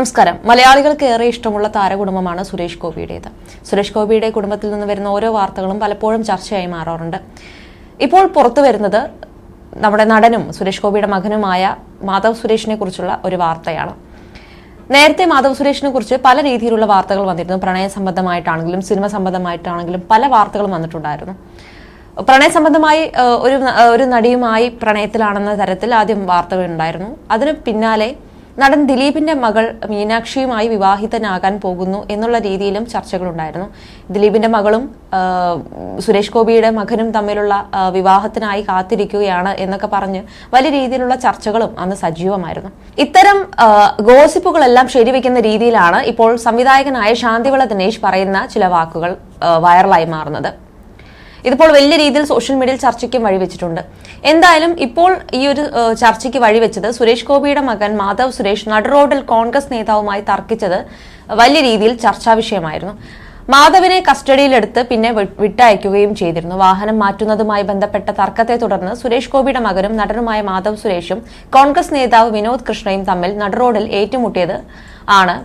നമസ്കാരം. മലയാളികൾക്ക് ഏറെ ഇഷ്ടമുള്ള താരകുടുംബമാണ് സുരേഷ് ഗോപിയുടേത്. സുരേഷ് ഗോപിയുടെ കുടുംബത്തിൽ നിന്ന് വരുന്ന ഓരോ വാർത്തകളും പലപ്പോഴും ചർച്ചയായി മാറാറുണ്ട്. ഇപ്പോൾ പുറത്തു വരുന്നത് നമ്മുടെ നടനും സുരേഷ് ഗോപിയുടെ മകനുമായ മാധവ് സുരേഷിനെ കുറിച്ചുള്ള ഒരു വാർത്തയാണ്. നേരത്തെ മാധവ് സുരേഷിനെ കുറിച്ച് പല രീതിയിലുള്ള വാർത്തകൾ വന്നിരുന്നു. പ്രണയ സംബന്ധമായിട്ടാണെങ്കിലും സിനിമ സംബന്ധമായിട്ടാണെങ്കിലും പല വാർത്തകളും വന്നിട്ടുണ്ടായിരുന്നു. പ്രണയ സംബന്ധമായി ഒരു ഒരു നടിയുമായി പ്രണയത്തിലാണെന്ന തരത്തിൽ ആദ്യം വാർത്തകൾ ഉണ്ടായിരുന്നു. അതിന് പിന്നാലെ നടൻ ദിലീപിന്റെ മകൾ മീനാക്ഷിയുമായി വിവാഹിതനാകാൻ പോകുന്നു എന്നുള്ള രീതിയിലും ചർച്ചകളുണ്ടായിരുന്നു. ദിലീപിന്റെ മകളും സുരേഷ് ഗോപിയുടെ മകനും തമ്മിലുള്ള വിവാഹത്തിനായി കാത്തിരിക്കുകയാണ് എന്നൊക്കെ പറഞ്ഞ് വലിയ രീതിയിലുള്ള ചർച്ചകളും അന്ന് സജീവമായിരുന്നു. ഇത്തരം ഗോസിപ്പുകളെല്ലാം ശരിവെക്കുന്ന രീതിയിലാണ് ഇപ്പോൾ സംവിധായകനായ ശാന്തിവള ദിനേശ് പറയുന്ന ചില വാക്കുകൾ വൈറലായി മാറുന്നത്. ഇതിപ്പോൾ വലിയ രീതിയിൽ സോഷ്യൽ മീഡിയയിൽ ചർച്ചയ്ക്കും വഴിവെച്ചിട്ടുണ്ട് എന്തായാലും ഇപ്പോൾ ഈ ഒരു ചർച്ചയ്ക്ക് വഴിവെച്ചത് സുരേഷ് ഗോപിയുടെ മകൻ മാധവ് സുരേഷ് നടുറോഡിൽ കോൺഗ്രസ് നേതാവുമായി തർക്കിച്ചത് വലിയ രീതിയിൽ ചർച്ചാ വിഷയമായിരുന്നു. മാധവിനെ കസ്റ്റഡിയിലെടുത്ത് പിന്നെ വിട്ടയക്കുകയും ചെയ്തിരുന്നു. വാഹനം മാറ്റുന്നതുമായി ബന്ധപ്പെട്ട തർക്കത്തെ തുടർന്ന് സുരേഷ് ഗോപിയുടെ മകനും നടനുമായ മാധവ് സുരേഷും കോൺഗ്രസ് നേതാവ് വിനോദ് കൃഷ്ണയും തമ്മിൽ നടുറോഡിൽ ഏറ്റുമുട്ടിയത് ആണ്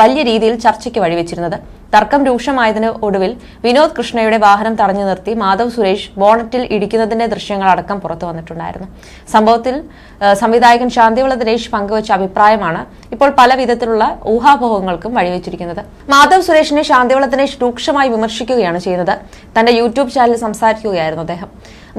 വലിയ രീതിയിൽ ചർച്ചയ്ക്ക് വഴിവെച്ചിരുന്നത് തർക്കം രൂക്ഷമായതിന് ഒടുവിൽ വിനോദ് കൃഷ്ണയുടെ വാഹനം തടഞ്ഞു നിർത്തി മാധവ് സുരേഷ് ബോണറ്റിൽ ഇടിക്കുന്നതിന്റെ ദൃശ്യങ്ങൾ അടക്കം പുറത്തു വന്നിട്ടുണ്ടായിരുന്നു. സംഭവത്തിൽ സംവിധായകൻ ശാന്തിവിള ദിനേശ് പങ്കുവച്ച അഭിപ്രായമാണ് ഇപ്പോൾ പല വിധത്തിലുള്ള ഊഹാപോഹങ്ങൾക്കും വഴിവെച്ചിരിക്കുന്നത്. മാധവ് സുരേഷിനെ ശാന്തിവിള ദിനേശ് രൂക്ഷമായി വിമർശിക്കുകയാണ് ചെയ്യുന്നത്. തന്റെ യൂട്യൂബ് ചാനലിൽ സംസാരിക്കുകയായിരുന്നു അദ്ദേഹം.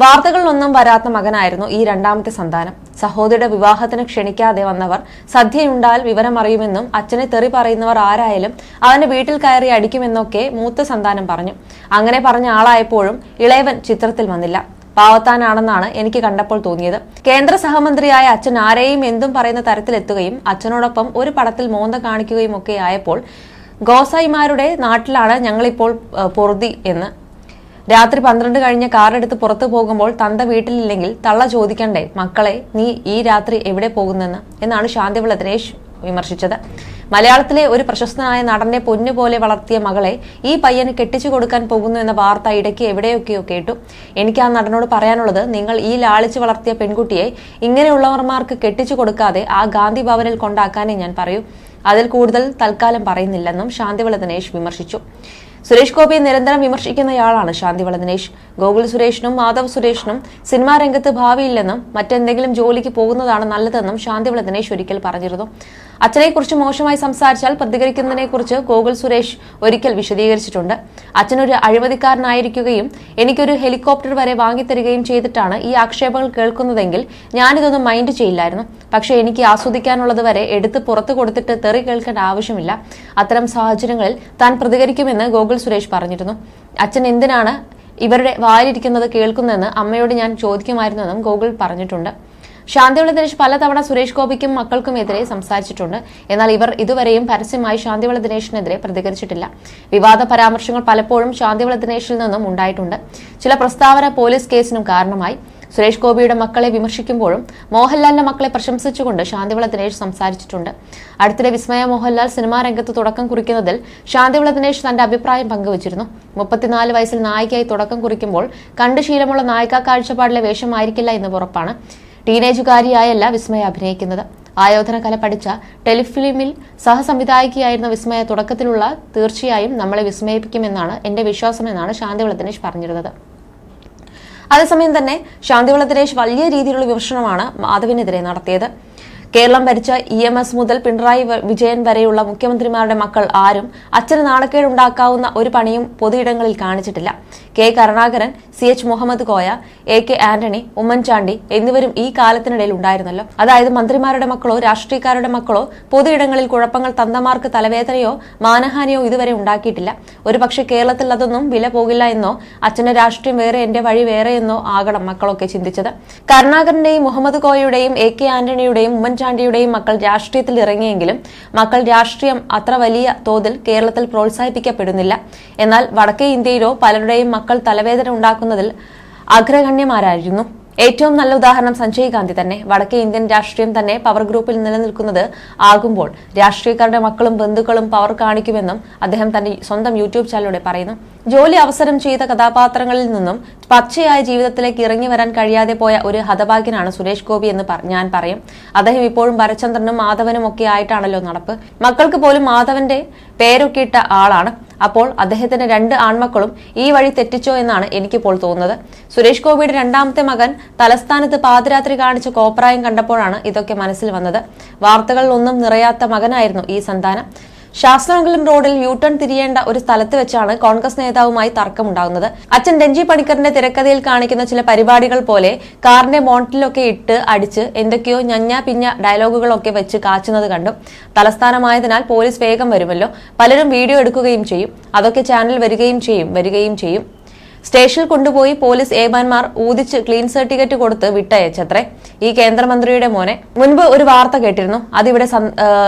വാർത്തകളിലൊന്നും വരാത്ത മകനായിരുന്നു ഈ രണ്ടാമത്തെ സന്താനം. സഹോദരിയുടെ വിവാഹത്തിന് ക്ഷണിക്കാതെ വന്നവർ സദ്യയുണ്ടാൽ വിവരമറിയുമെന്നും അച്ഛനെ തെറി പറയുന്നവർ ആരായാലും അവന്റെ വീട്ടിൽ കയറി അടിക്കുമെന്നൊക്കെ മൂത്ത സന്താനം പറഞ്ഞു. അങ്ങനെ പറഞ്ഞ ആളായപ്പോഴും ഇളയവൻ ചിത്രത്തിൽ വന്നില്ല. പാവത്താനാണെന്നാണ് എനിക്ക് കണ്ടപ്പോൾ തോന്നിയത്. കേന്ദ്ര സഹമന്ത്രിയായ അച്ഛൻ ആരെയും എന്തും പറയുന്ന തരത്തിലെത്തുകയും അച്ഛനോടൊപ്പം ഒരു പടത്തിൽ മോന്ത കാണിക്കുകയും ഒക്കെ ആയപ്പോൾ ഗോസായിമാരുടെ നാട്ടിലാണ് ഞങ്ങളിപ്പോൾ പൊറുതി എന്ന് രാത്രി പന്ത്രണ്ട് കഴിഞ്ഞ് കാറെടുത്ത് പുറത്തു പോകുമ്പോൾ തന്ത വീട്ടിലില്ലെങ്കിൽ തള്ള ചോദിക്കണ്ടേ മക്കളെ നീ ഈ രാത്രി എവിടെ പോകുന്നെന്ന്? എന്നാണ് ശാന്തിവിള ദിനേശ് വിമർശിച്ചത്. മലയാളത്തിലെ ഒരു പ്രശസ്തനായ നടനെ പൊന്നുപോലെ വളർത്തിയ മകളെ ഈ പയ്യന് കെട്ടിച്ചു കൊടുക്കാൻ പോകുന്നു എന്ന വാർത്ത ഇടയ്ക്ക് എവിടെയൊക്കെയോ കേട്ടു. എനിക്ക് ആ നടനോട് പറയാനുള്ളത് നിങ്ങൾ ഈ ലാളിച്ചു വളർത്തിയ പെൺകുട്ടിയെ ഇങ്ങനെയുള്ളവർമാർക്ക് കെട്ടിച്ചു കൊടുക്കാതെ ആ ഗാന്ധി ഭവനിൽ കൊണ്ടാക്കാനേ ഞാൻ പറയൂ. അതിൽ കൂടുതൽ തൽക്കാലം പറയുന്നില്ലെന്നും ശാന്തിവിള ദിനേശ് വിമർശിച്ചു. സുരേഷ് ഗോപിയെ നിരന്തരം വിമർശിക്കുന്നയാളാണ് ശാന്തിവള ദിനേശ് ഗോകുൽ സുരേഷിനും മാധവ് സുരേഷിനും സിനിമാ രംഗത്ത് ഭാവിയില്ലെന്നും മറ്റെന്തെങ്കിലും ജോലിക്ക് പോകുന്നതാണ് നല്ലതെന്നും ശാന്തിവള ദിനേശ് ഒരിക്കൽ പറഞ്ഞിരുന്നു. അച്ഛനെക്കുറിച്ച് മോശമായി സംസാരിച്ചാൽ പ്രതികരിക്കുന്നതിനെക്കുറിച്ച് ഗോകുൽ സുരേഷ് ഒരിക്കൽ വിശദീകരിച്ചിട്ടുണ്ട്. അച്ഛനൊരു അഴിമതിക്കാരനായിരിക്കുകയും എനിക്കൊരു ഹെലികോപ്റ്റർ വരെ വാങ്ങിത്തരികയും ചെയ്തിട്ടാണ് ഈ ആക്ഷേപങ്ങൾ കേൾക്കുന്നതെങ്കിൽ ഞാനിതൊന്നും മൈൻഡ് ചെയ്യില്ലായിരുന്നു. പക്ഷേ എനിക്ക് ആസ്വദിക്കാനുള്ളത് വരെ എടുത്ത് പുറത്തു കൊടുത്തിട്ട് തെറി കേൾക്കേണ്ട ആവശ്യമില്ല. അത്തരം സാഹചര്യങ്ങളിൽ താൻ പ്രതികരിക്കുമെന്ന് ഗോകുൽ സുരേഷ് പറഞ്ഞിരുന്നു. അച്ഛൻ എന്തിനാണ് ഇവരുടെ വായിലിരിക്കുന്നത് കേൾക്കുന്നതെന്ന് അമ്മയോട് ഞാൻ ചോദിക്കുമായിരുന്നെന്നും ഗോകുൽ പറഞ്ഞിട്ടുണ്ട്. ശാന്തിവിള ദിനേശ് പലതവണ സുരേഷ് ഗോപിക്കും മക്കൾക്കും മക്കൾക്കുമെതിരെ സംസാരിച്ചിട്ടുണ്ട്. എന്നാൽ ഇവർ ഇതുവരെയും പരസ്യമായി ശാന്തിവിള ദിനേശിനെതിരെ പ്രതികരിച്ചിട്ടില്ല. വിവാദ പരാമർശങ്ങൾ പലപ്പോഴും ശാന്തിവിള ദിനേശിൽ നിന്നും ഉണ്ടായിട്ടുണ്ട്. ചില പ്രസ്താവന പോലീസ് കേസിനും കാരണമായി. സുരേഷ് ഗോപിയുടെ മക്കളെ വിമർശിക്കുമ്പോഴും മോഹൻലാലിന്റെ മക്കളെ പ്രശംസിച്ചുകൊണ്ട് ശാന്തിവിള ദിനേശ് സംസാരിച്ചിട്ടുണ്ട്. അടുത്തിടെ വിസ്മയ മോഹൻലാൽ സിനിമാ രംഗത്ത് തുടക്കം കുറിക്കുന്നതിൽ ശാന്തിവിള ദിനേശ് തന്റെ അഭിപ്രായം പങ്കുവച്ചിരുന്നു. മുപ്പത്തിനാല് വയസ്സിൽ നായികയായി തുടക്കം കുറിക്കുമ്പോൾ കണ്ടുശീലമുള്ള നായിക കാഴ്ചപ്പാടിലെ വേഷമായിരിക്കില്ല എന്ന് ഉറപ്പാണ്. ടീനേജുകാരിയായല്ല വിസ്മയ അഭിനയിക്കുന്നത്. ആയോധന കല പഠിച്ച ടെലിഫിലിമിൽ സഹസംവിധായികയായിരുന്ന വിസ്മയ തുടക്കത്തിലുള്ള തീർച്ചയായും നമ്മളെ വിസ്മയിപ്പിക്കുമെന്നാണ് എന്റെ വിശ്വാസമെന്നാണ് ശാന്തിവിള ദിനേശ് പറഞ്ഞിരുന്നത്. അതേസമയം തന്നെ ശാന്തിവിള ദിനേശ് വലിയ രീതിയിലുള്ള വിമർശനമാണ് മാധവിനെതിരെ നടത്തിയത്. കേരളം ഭരിച്ച ഇ എം എസ് മുതൽ പിണറായി വിജയൻ വരെയുള്ള മുഖ്യമന്ത്രിമാരുടെ മക്കൾ ആരും അച്ഛന് നാണക്കേടുണ്ടാക്കാവുന്ന ഒരു പണിയും പൊതുയിടങ്ങളിൽ കാണിച്ചിട്ടില്ല. K Karunakaran C H Muhammad Koya A K Antony Oommen Chandy എന്നിവരും ഈ കാലത്തിനിടയിൽ ഉണ്ടായിരുന്നല്ലോ. അതായത് മന്ത്രിമാരുടെ മക്കളോ രാഷ്ട്രീയക്കാരുടെ മക്കളോ പൊതുയിടങ്ങളിൽ കുഴപ്പങ്ങൾ തന്തമാർക്ക് തലവേദനയോ മാനഹാനിയോ ഇതുവരെ ഉണ്ടാക്കിയിട്ടില്ല. ഒരു പക്ഷേ കേരളത്തിൽ അതൊന്നും വില പോകില്ല എന്നോ അച്ഛന്റെ രാഷ്ട്രീയം വേറെ എന്റെ വഴി വേറെ എന്നോ ആകണം മക്കളൊക്കെ ചിന്തിച്ചത്. കരുണാകരന്റെയും മുഹമ്മദ് കോയയുടെയും എ കെ ആന്റണിയുടെയും ഉമ്മൻചാണ്ടിയുടെയും മക്കൾ രാഷ്ട്രീയത്തിൽ ഇറങ്ങിയെങ്കിലും മക്കൾ രാഷ്ട്രീയം അത്ര വലിയ തോതിൽ കേരളത്തിൽ പ്രോത്സാഹിപ്പിക്കപ്പെടുന്നില്ല. എന്നാൽ വടക്കേ ഇന്ത്യയിലോ പലരുടെയും മക്കൾ തലവേദന ഉണ്ടാക്കുന്നതിൽ അഗ്രഗണ്യമാരായിരുന്നു ഏറ്റവും നല്ല ഉദാഹരണം സഞ്ജയ് ഗാന്ധി തന്നെ. വടക്കേ ഇന്ത്യൻ രാഷ്ട്രീയം തന്നെ പവർ ഗ്രൂപ്പിൽ നിലനിൽക്കുന്നത് ആകുമ്പോൾ രാഷ്ട്രീയക്കാരുടെ മക്കളും ബന്ധുക്കളും പവർ കാണിക്കുമെന്നും അദ്ദേഹം തന്റെ സ്വന്തം യൂട്യൂബ് ചാനലിലൂടെ പറയുന്നു. ജോലി അവസരം ചെയ്ത കഥാപാത്രങ്ങളിൽ നിന്നും പച്ചയായ ജീവിതത്തിലേക്ക് ഇറങ്ങി വരാൻ കഴിയാതെ പോയ ഒരു ഹതഭാഗ്യനാണ് സുരേഷ് ഗോപി എന്ന് ഞാൻ പറയും. അദ്ദേഹം ഇപ്പോഴും ഭരചന്ദ്രനും മാധവനും ഒക്കെ ആയിട്ടാണല്ലോ നടപ്പ്. മക്കൾക്ക് പോലും മാധവന്റെ പേരൊക്കെ ഇട്ട ആളാണ്. അപ്പോൾ അദ്ദേഹത്തിന്റെ രണ്ട് ആൺമക്കളും ഈ വഴി തെറ്റിച്ചോ എന്നാണ് എനിക്കിപ്പോൾ തോന്നുന്നത്. സുരേഷ് ഗോപിയുടെ രണ്ടാമത്തെ മകൻ തലസ്ഥാനത്ത് പാതിരാത്രി കാണിച്ച കോപ്രായം കണ്ടപ്പോഴാണ് ഇതൊക്കെ മനസ്സിൽ വന്നത്. വാർത്തകളിൽ ഒന്നും നിറയാത്ത മകനായിരുന്നു ഈ സന്താനം. ശാസ്ത്രമംഗലം റോഡിൽ യൂട്ടേൺ ടേൺ തിരിയേണ്ട ഒരു സ്ഥലത്ത് വെച്ചാണ് കോൺഗ്രസ് നേതാവുമായി തർക്കമുണ്ടാകുന്നത്. അച്ഛൻ രഞ്ജി പണിക്കറിന്റെ തിരക്കഥയിൽ കാണിക്കുന്ന ചില പരിപാടികൾ പോലെ കാറിന്റെ മോണ്ടിലൊക്കെ ഇട്ട് അടിച്ച് എന്തൊക്കെയോ ഞഞ്ഞ പിഞ്ഞ ഡയലോഗുകളൊക്കെ വെച്ച് കാച്ചുന്നത് കണ്ടു തലസ്ഥാനമായതിനാൽ പോലീസ് വേഗം വരുമല്ലോ. പലരും വീഡിയോ എടുക്കുകയും ചെയ്യും. അതൊക്കെ ചാനൽ വരികയും ചെയ്യും വരികയും ചെയ്യും. സ്റ്റേഷനിൽ കൊണ്ടുപോയി പോലീസ് ഏമാന്മാർ ഊതിച്ച് ക്ലീൻ സർട്ടിഫിക്കറ്റ് കൊടുത്ത് വിട്ടയച്ചത്രേ. ഈ കേന്ദ്രമന്ത്രിയുടെ മോനെ. മുൻപ് ഒരു വാർത്ത കേട്ടിരുന്നു. അതിവിടെ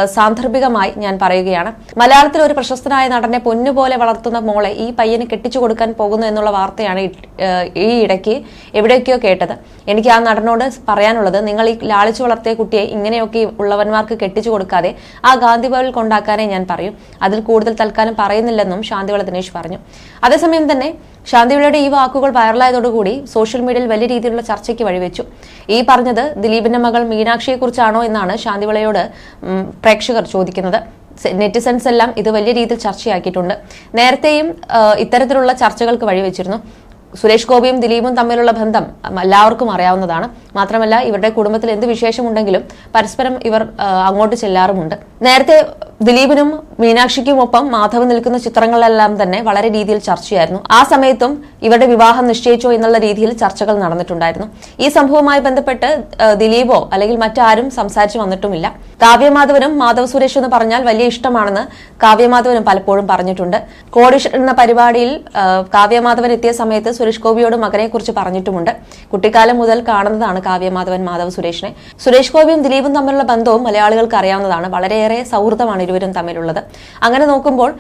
സാന്ദർഭികമായി ഞാൻ പറയുകയാണ്. മലയാളത്തിൽ ഒരു പ്രശസ്തനായ നടനെ പൊന്നുപോലെ വളർത്തുന്ന മോളെ ഈ പയ്യന് കെട്ടിച്ചു കൊടുക്കാൻ പോകുന്നു എന്നുള്ള വാർത്തയാണ് ഈ- ഇടയ്ക്ക് എവിടെയൊക്കെയോ കേട്ടത്. എനിക്ക് ആ നടനോട് പറയാനുള്ളത് നിങ്ങൾ ഈ ലാളിച്ചു വളർത്തിയ കുട്ടിയെ ഇങ്ങനെയൊക്കെ ഉള്ളവന്മാർക്ക് കെട്ടിച്ചു കൊടുക്കാതെ ആ ഗാന്ധി ഭവനിൽ കൊണ്ടാക്കാനേ ഞാൻ പറയും. അതിൽ കൂടുതൽ തൽക്കാലം പറയുന്നില്ലെന്നും ശാന്തിവള ദിനേശ് പറഞ്ഞു. അതേസമയം തന്നെ ശാന്തിവിളയുടെ ഈ വാക്കുകൾ വൈറലായതോടുകൂടി സോഷ്യൽ മീഡിയയിൽ വലിയ രീതിയിലുള്ള ചർച്ചയ്ക്ക് വഴിവെച്ചു. ഈ പറഞ്ഞത് ദിലീപിന്റെ മകൾ മീനാക്ഷിയെക്കുറിച്ചാണോ എന്നാണ് ശാന്തിവിളയോട് പ്രേക്ഷകർ ചോദിക്കുന്നത്. നെറ്റിസൺസ് എല്ലാം ഇത് വലിയ രീതിയിൽ ചർച്ചയാക്കിയിട്ടുണ്ട്. നേരത്തെയും ഇത്തരത്തിലുള്ള ചർച്ചകൾക്ക് വഴിവെച്ചിരുന്നു. സുരേഷ് ഗോപിയും ദിലീപും തമ്മിലുള്ള ബന്ധം എല്ലാവർക്കും അറിയാവുന്നതാണ്. മാത്രമല്ല ഇവരുടെ കുടുംബത്തിൽ എന്ത് വിശേഷമുണ്ടെങ്കിലും പരസ്പരം ഇവർ അങ്ങോട്ട് ചെല്ലാറുമുണ്ട്. നേരത്തെ ദിലീപിനും മീനാക്ഷിക്കും ഒപ്പം മാധവ് നിൽക്കുന്ന ചിത്രങ്ങളെല്ലാം തന്നെ വളരെ രീതിയിൽ ചർച്ചയായിരുന്നു. ആ സമയത്തും ഇവരുടെ വിവാഹം നിശ്ചയിച്ചോ എന്നുള്ള രീതിയിൽ ചർച്ചകൾ നടന്നിട്ടുണ്ടായിരുന്നു. ഈ സംഭവവുമായി ബന്ധപ്പെട്ട് ദിലീപോ അല്ലെങ്കിൽ മറ്റാരും സംസാരിച്ചു വന്നിട്ടുമില്ല. കാവ്യമാധവനും മാധവ് സുരേഷ് എന്ന് പറഞ്ഞാൽ വലിയ ഇഷ്ടമാണെന്ന് കാവ്യമാധവനും പലപ്പോഴും പറഞ്ഞിട്ടുണ്ട്. കോടിഷ് എന്ന പരിപാടിയിൽ കാവ്യമാധവൻ എത്തിയ സമയത്ത് സുരേഷ് ഗോപിയോട് മകനെ കുറിച്ച് പറഞ്ഞിട്ടുമുണ്ട്. കുട്ടിക്കാലം മുതൽ കാണുന്നതാണ് കാവ്യമാധവൻ മാധവ് സുരേഷിനെ. സുരേഷ് ഗോപിയും ദിലീപും തമ്മിലുള്ള ബന്ധവും മലയാളികൾക്ക് അറിയാവുന്നതാണ്. വളരെയേറെ സൗഹൃദമാണ് ഇരുവരും തമ്മിലുള്ളത്. അങ്ങനെ നോക്കുമ്പോൾ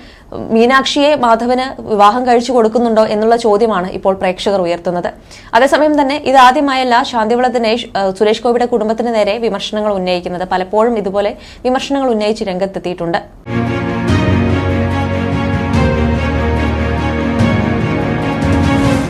മീനാക്ഷിയെ മാധവന് വിവാഹം കഴിച്ചു കൊടുക്കുന്നുണ്ടോ എന്നുള്ള ചോദ്യമാണ് ഇപ്പോൾ പ്രേക്ഷകർ ഉയർത്തുന്നത്. അതേസമയം തന്നെ ഇതാദ്യമായല്ല ശാന്തിവിള ദിനേശ് സുരേഷ് ഗോപിയുടെ കുടുംബത്തിന് നേരെ വിമർശനങ്ങൾ ഉന്നയിക്കുന്നത്. പലപ്പോഴും ഇതുപോലെ വിമർശനങ്ങൾ ഉന്നയിച്ച് രംഗത്തെത്തിയിട്ടുണ്ട്.